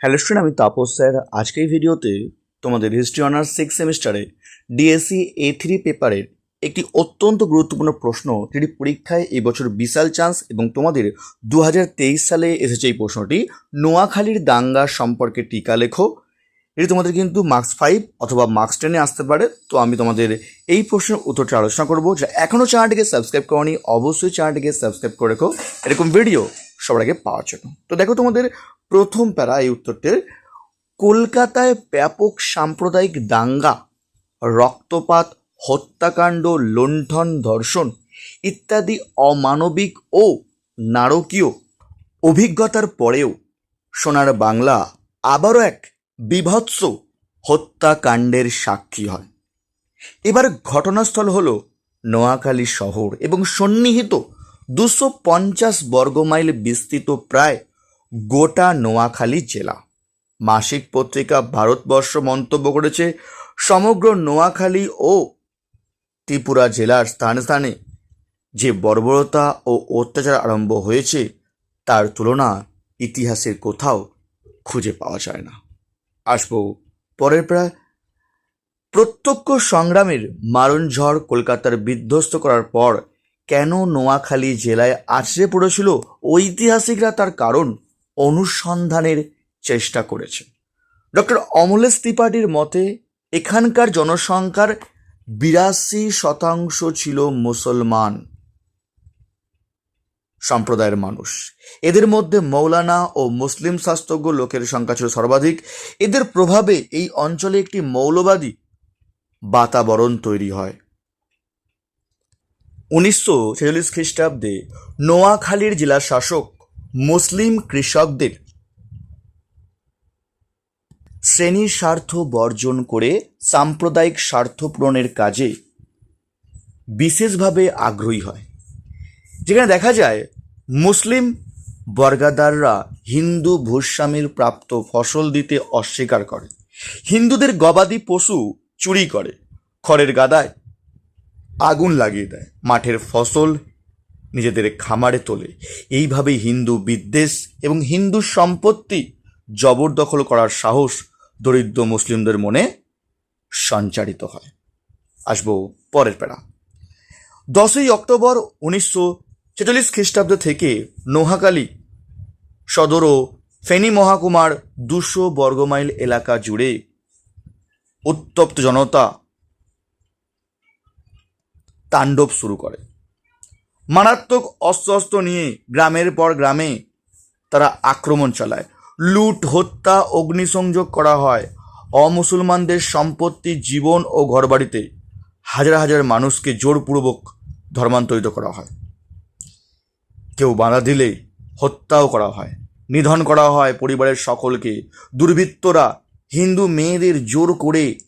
Hello student আমি Tapas sir. আজকে এই ভিডিওতে তোমাদের হিস্ট্রি অনার্স সিক্স সেমিস্টারে ডিএসসি এ থ্রি পেপারের একটি অত্যন্ত গুরুত্বপূর্ণ প্রশ্ন যেটি পরীক্ষায় এবছর বিশাল চান্স এবং তোমাদের দু হাজার তেইশ সালে এসেছে এই প্রশ্নটি। নোয়াখালীর দাঙ্গা সম্পর্কে টিকা লেখো। এটি তোমাদের কিন্তু মার্কস ফাইভ অথবা মার্কস টেনে আসতে পারে। তো আমি তোমাদের এই প্রশ্নের উত্তরটা আলোচনা করব। যা এখনও চ্যানেলটিকে সাবস্ক্রাইব করনি, অবশ্যই চ্যানেলটিকে সাবস্ক্রাইব করে রেখো। এরকম ভিডিও সবার আগে পাওয়ার জন্য। তো দেখো তোমাদের প্রথম প্যারা এই উত্তরটির। কলকাতায় ব্যাপক সাম্প্রদায়িক দাঙ্গা, রক্তপাত, হত্যাকাণ্ড, লুণ্ঠন, ধর্ষণ ইত্যাদি অমানবিক ও নারকীয় অভিজ্ঞতার পরেও সোনার বাংলা আবারও এক বিভৎস হত্যাকাণ্ডের সাক্ষী হয়। এবার ঘটনাস্থল হল নোয়াখালী শহর এবং সন্নিহিত দুশো পঞ্চাশ বর্গমাইল বিস্তৃত প্রায় গোটা নোয়াখালী জেলা। মাসিক পত্রিকা ভারতবর্ষ মন্তব্য করেছে, সমগ্র নোয়াখালী ও ত্রিপুরা জেলার স্থানে স্থানে যে বর্বরতা ও অত্যাচার আরম্ভ হয়েছে, তার তুলনা ইতিহাসের কোথাও খুঁজে পাওয়া যায় না। আসব পরের প্রায় প্রত্যক্ষ সংগ্রামের মারণ ঝড় কলকাতার বিধ্বস্ত করার পর কেন নোয়াখালী জেলায় আছড়ে পড়েছিল ঐতিহাসিকরা তার কারণ অনুসন্ধানের চেষ্টা করেছে ডক্টর অমলেশ ত্রিপাঠীর মতে, এখানকার জনসংখ্যার বিরাশি শতাংশ ছিল মুসলমান সম্প্রদায়ের মানুষ। এদের মধ্যে মৌলানা ও মুসলিম শাস্ত্রজ্ঞ লোকের সংখ্যা ছিল সর্বাধিক। এদের প্রভাবে এই অঞ্চলে একটি মৌলবাদী বাতাবরণ তৈরি হয়। উনিশশো ছেচল্লিশ খ্রিস্টাব্দে নোয়াখালীর জেলা শাসক মুসলিম কৃষকদের শ্রেণির স্বার্থ বর্জন করে সাম্প্রদায়িক স্বার্থ পূরণের কাজে বিশেষভাবে আগ্রহী হয়। যেখানে দেখা যায়, মুসলিম বর্গাদাররা হিন্দু ভূস্বামীর প্রাপ্ত ফসল দিতে অস্বীকার করে। হিন্দুদের গবাদি পশু চুরি করে, খড়ের গাদায় আগুন লাগিয়ে দেয়, মাঠের ফসল নিজেদের খামারে তোলে। এইভাবেই হিন্দু বিদ্বেষ এবং হিন্দু সম্পত্তি জবরদখল করার সাহস দরিদ্র মুসলিমদের মনে সঞ্চারিত হয়। আসব পরের প্যারা। দশই অক্টোবর উনিশশো ছেচল্লিশ খ্রিস্টাব্দ থেকে নোহাকালী সদর ও ফেনী মহাকুমার দুশো বর্গমাইল এলাকা জুড়ে উত্তপ্ত জনতা তাণ্ডব শুরু করে। মারাত্মক অস্ত্র নিয়ে গ্রামের পর গ্রামে তারা আক্রমণ চালায়। লুট, হত্যা, অগ্নিসংযোগ করা হয়। অমুসলমানদের সম্পত্তি, জীবন ও ঘরবাড়িতে হাজার হাজার মানুষকে জোরপূর্বক ধর্মান্তরিত করা হয়। কেউ বাধা দিলে হত্যাও করা হয়। নিধন করা হয় পরিবারের সকলকে। দুর্বৃত্তরা হিন্দু মেয়েদের জোর করে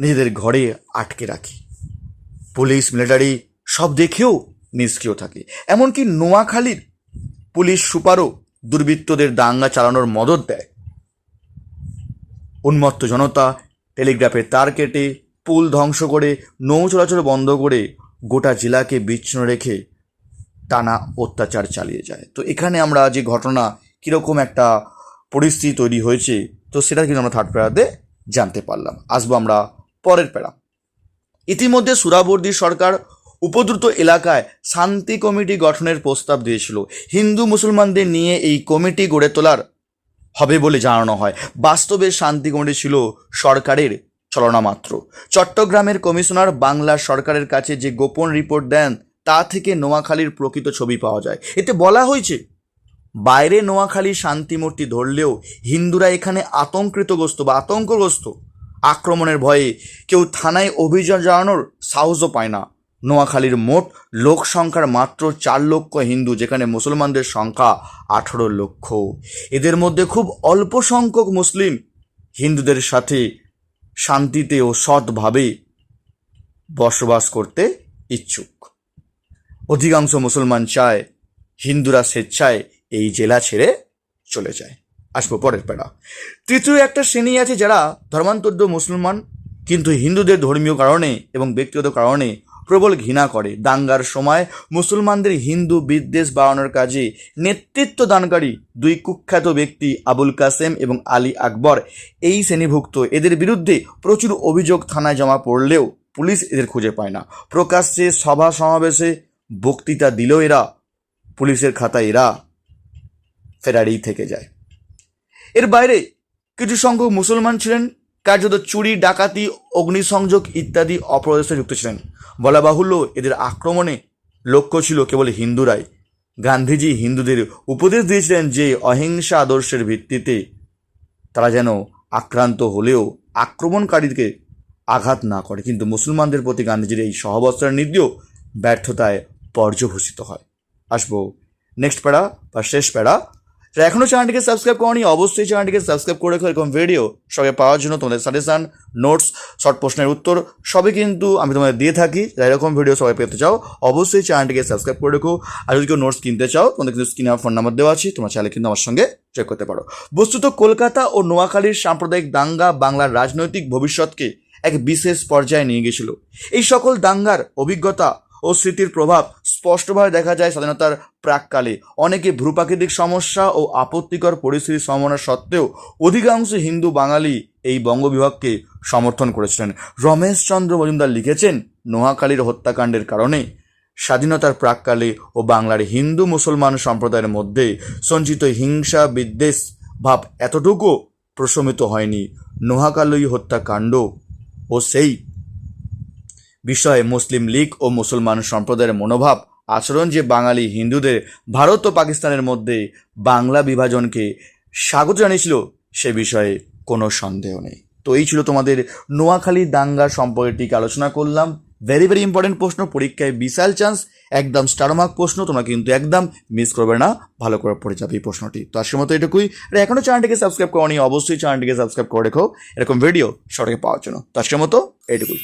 নিজেদের ঘরে আটকে রাখে। পুলিশ, মিলিটারি সব দেখেও নিষ্ক্রিয় থাকে। এমনকি নোয়াখালীর পুলিশ সুপারও দুর্বৃত্তদের দাঙ্গা চালানোর মদত দেয়। উন্মত্ত জনতা টেলিগ্রাফের তার কেটে পুল ধ্বংস করে, নৌ চলাচল বন্ধ করে গোটা জেলাকে বিচ্ছিন্ন রেখে টানা অত্যাচার চালিয়ে যায়। তো এখানে আমরা যে ঘটনা, কীরকম একটা পরিস্থিতি তৈরি হয়েছে, তো সেটা কিন্তু আমরা থার্ড প্যারাতে জানতে পারলাম। আসব আমরা পরের প্যারা ইতিমধ্যে সুরাবর্দী সরকার উপদ্রুত এলাকায় শান্তি কমিটি গঠনের প্রস্তাব দিয়েছিল। হিন্দু মুসলমানদের নিয়ে এই কমিটি গড়ে তোলার হবে বলে জানানো হয়। বাস্তবে শান্তি কমিটি ছিল সরকারের ছলনা মাত্র। চট্টগ্রামের কমিশনার বাংলা সরকারের কাছে যে গোপন রিপোর্ট দেন, তা থেকে নোয়াখালীর প্রকৃত ছবি পাওয়া যায়। এতে বলা হয়েছে, বাইরে নোয়াখালী শান্তিমূর্তি ধরলেও হিন্দুরা এখানে আতঙ্কৃতগ্রস্ত বা আতঙ্কগ্রস্ত। আক্রমণের ভয়ে কেউ থানায় অভিযান জানানোর সাহসও পায় না। নোয়াখালীর মোট লোক সংখ্যার মাত্র চার লক্ষ হিন্দু, যেখানে মুসলমানদের সংখ্যা আঠেরো লক্ষ। এদের মধ্যে খুব অল্প সংখ্যক মুসলিম হিন্দুদের সাথে শান্তিতে ও সৎভাবে বসবাস করতে ইচ্ছুক। অধিকাংশ মুসলমান চায় হিন্দুরা স্বেচ্ছায় এই জেলা ছেড়ে চলে যায়। আসব পরের পেড়া। তৃতীয় একটা শ্রেণি আছে যারা ধর্মান্তরিত মুসলমান, কিন্তু হিন্দুদের ধর্মীয় কারণে এবং ব্যক্তিগত কারণে প্রবল ঘৃণা করে। দাঙ্গার সময় মুসলমানদের হিন্দু বিদ্বেষ বাড়ানোর কাজে নেতৃত্ব দানকারী দুই কুখ্যাত ব্যক্তি আবুল কাসেম এবং আলী আকবর এই শ্রেণীভুক্ত। এদের বিরুদ্ধে প্রচুর অভিযোগ থানায় জমা পড়লেও পুলিশ এদের খুঁজে পায় না। প্রকাশ্যে সভা সমাবেশে বক্তৃতা দিলেও এরা, পুলিশের খাতায় এরা ফেরারেই থেকে যায়। এর বাইরে কিছু সংখ্যক মুসলমান ছিলেন কার্যত চুরি, ডাকাতি, অগ্নিসংযোগ ইত্যাদি সাথে যুক্ত ছিলেন। বলা বাহুল্য এদের আক্রমণে লক্ষ্য ছিল কেবল হিন্দুরাই গান্ধীজি হিন্দুদের উপদেশ দিয়েছিলেন যে অহিংসা আদর্শের ভিত্তিতে তারা যেন আক্রান্ত হলেও আক্রমণকারীকে আঘাত না করে। কিন্তু মুসলমানদের প্রতি গান্ধীজির এই সহবস্ত্রের নীতিও ব্যর্থতায় পর্যভূষিত হয়। আসব নেক্সট প্যারা বা শেষ প্যারা যারা এখনও চ্যানেলটিকে সাবস্ক্রাইব করনি, অবশ্যই চ্যানেলটিকে সাবস্ক্রাইব করে রেখো। এরকম ভিডিও সবাই পাওয়ার জন্য তোমাদের সাজেশান নোটস শর্ট প্রশ্নের উত্তর, সবই কিন্তু আমি তোমাদের দিয়ে থাকি। যারা এরকম ভিডিও সবাই পেতে চাও, অবশ্যই চ্যানেলটিকে সাবস্ক্রাইব করে রেখো। আর যদি কেউ নোটস কিনতে চাও, তোমাদের কিন্তু স্ক্রিনে আমার ফোন নাম্বার দেওয়া আছে, তোমরা চাইলে কিন্তু আমার সঙ্গে চেক করতে পারো। বস্তুত কলকাতা ও নোয়াখালীর সাম্প্রদায়িক দাঙ্গা বাংলার রাজনৈতিক ভবিষ্যৎকে এক বিশেষ পর্যায়ে নিয়ে গেছিল। এই সকল দাঙ্গার অভিজ্ঞতা ও স্মৃতির প্রভাব স্পষ্টভাবে দেখা যায় স্বাধীনতার প্রাককালে। অনেকে ভূপ্রাকৃতিক সমস্যা ও আপত্তিকর পরিস্থিতির সম্ভাবনা সত্ত্বেও অধিকাংশ হিন্দু বাঙালি এই বঙ্গবিভাগকে সমর্থন করেছিলেন। রমেশচন্দ্র মজুমদার লিখেছেন নোয়াখালীর হত্যাকাণ্ডের কারণে স্বাধীনতার প্রাককালে ও বাংলার হিন্দু মুসলমান সম্প্রদায়ের মধ্যে সঞ্চিত হিংসা, বিদ্বেষ ভাব এতটুকু প্রশমিত হয়নি। নোহাকালী হত্যাকাণ্ড ও সেই বিষয়ে মুসলিম লীগ ও মুসলমান সম্প্রদায়ের মনোভাব, আচরণ যে বাঙালি হিন্দুদের, ভারত ও পাকিস্তানের মধ্যে বাংলা বিভাজনকে স্বাগত জানিয়েছিল, সে বিষয়ে কোনো সন্দেহ নেই। তো এই ছিল তোমাদের নোয়াখালী দাঙ্গা সম্পর্কে ঠিক আলোচনা করলাম। ভেরি ভেরি ইম্পর্টেন্ট প্রশ্ন, পরীক্ষায় বিশাল চান্স একদম স্টারমার্ক প্রশ্ন, তোমরা কিন্তু একদম মিস করবে না, ভালো করে পড়ে যাবে এই প্রশ্নটি। তো আজকের মতো এটুকুই, আর এখনও চ্যানেলটিকে সাবস্ক্রাইব করনি, অবশ্যই চ্যানেলটিকে সাবস্ক্রাইব করে রেখো। এরকম ভিডিও সবাইকে পাওয়ার জন্য। তো আজকের মতো এইটুকুই